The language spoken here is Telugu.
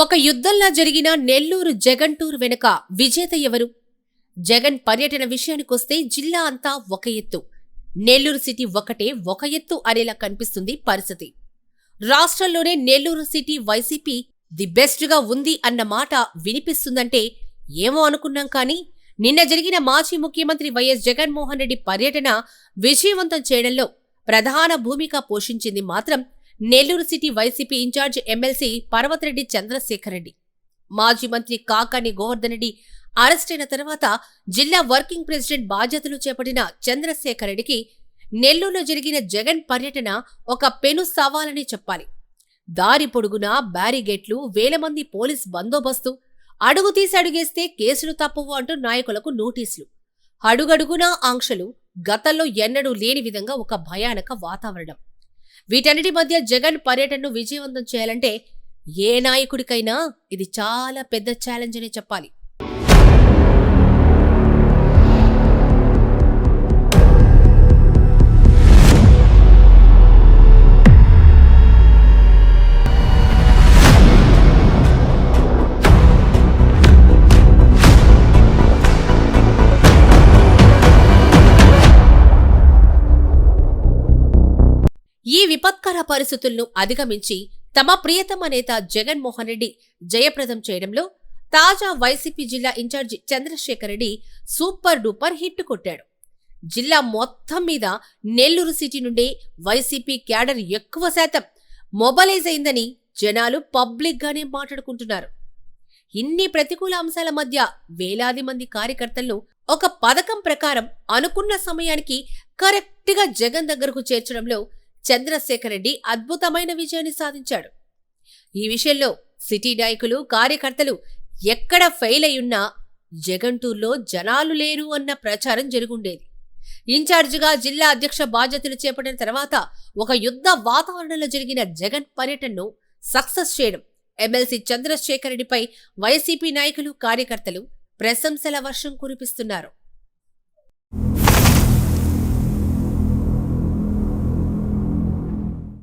ఒక యుద్ధంలా జరిగిన నెల్లూరు జగన్ టూర్ వెనుక విజేత ఎవరు? జగన్ పర్యటన విషయానికొస్తే జిల్లా అంతా ఒక ఎత్తు. నెల్లూరు సిటీ ఒకటే ఒక ఎత్తు అనేలా కనిపిస్తుంది పరిస్థితి. రాష్ట్రంలోనే నెల్లూరు సిటీ వైసీపీ ది బెస్ట్గా ఉంది అన్న మాట వినిపిస్తుందంటే ఏమో అనుకున్నాం కానీ నిన్న జరిగిన మాజీ ముఖ్యమంత్రి వైఎస్ జగన్మోహన్ రెడ్డి పర్యటన విజయవంతం చేయడంలో ప్రధాన భూమిక పోషించింది మాత్రం Nellore city YCP incharge MLC Parvathareddy Chandrasekhar Reddy మాజీ మంత్రి కాకాని గోవర్ధన్ రెడ్డి అరెస్ట్ అయిన తర్వాత జిల్లా వర్కింగ్ ప్రెసిడెంట్ బాధ్యతలు చేపట్టిన చంద్రశేఖర్ రెడ్డికి నెల్లూరులో జరిగిన జగన్ పర్యటన ఒక పెను సవాలని చెప్పాలి. దారి పొడుగునా బ్యారిగేట్లు వేల మంది పోలీస్ బందోబస్తు అడుగు తీసి అడుగేస్తే కేసులు తప్పవు అంటూ నాయకులకు నోటీసులు. అడుగడుగునా ఆంక్షలు గతంలో ఎన్నడూ లేని విధంగా ఒక భయానక వాతావరణం. వీటన్నిటి మధ్య జగన్ పర్యటనను విజయవంతం చేయాలంటే ఏ నాయకుడికైనా ఇది చాలా పెద్ద ఛాలెంజ్ అనే చెప్పాలి. ఈ విపత్కర పరిస్థితులను అధిగమించి తమ ప్రియతమ నేత జగన్మోహన్ రెడ్డి జయప్రదం చేయడంలో తాజా వైసీపీ జిల్లా incharge Chandrasekhar Reddy super duper hit కొట్టాడు. జిల్లా మొత్తం మీద నెల్లూరు సిటీ నుండి వైసీపీ క్యాడర్ ఎక్కువ శాతం మొబలైజ్ అయిందని జనాలు పబ్లిక్గానే మాట్లాడుకుంటున్నారు. ఇన్ని ప్రతికూల అంశాల మధ్య వేలాది మంది కార్యకర్తలను ఒక పథకం ప్రకారం అనుకున్న సమయానికి కరెక్ట్గా జగన్ దగ్గరకు చేర్చడంలో చంద్రశేఖర్ రెడ్డి అద్భుతమైన విజయాన్ని సాధించాడు. ఈ విషయంలో సిటీ నాయకులు కార్యకర్తలు ఎక్కడ ఫెయిల్ అయ్యున్నా జగంటూర్లో జనాలు లేరు అన్న ప్రచారం జరుగుండేది. ఇన్ఛార్జిగా జిల్లా అధ్యక్ష బాధ్యతలు చేపట్టిన తర్వాత ఒక యుద్ధ వాతావరణంలో జరిగిన జగన్ పర్యటనను సక్సెస్ చేయడం ఎమ్మెల్సీ చంద్రశేఖర్ రెడ్డిపై వైసీపీ నాయకులు కార్యకర్తలు ప్రశంసల వర్షం కురిపిస్తున్నారు.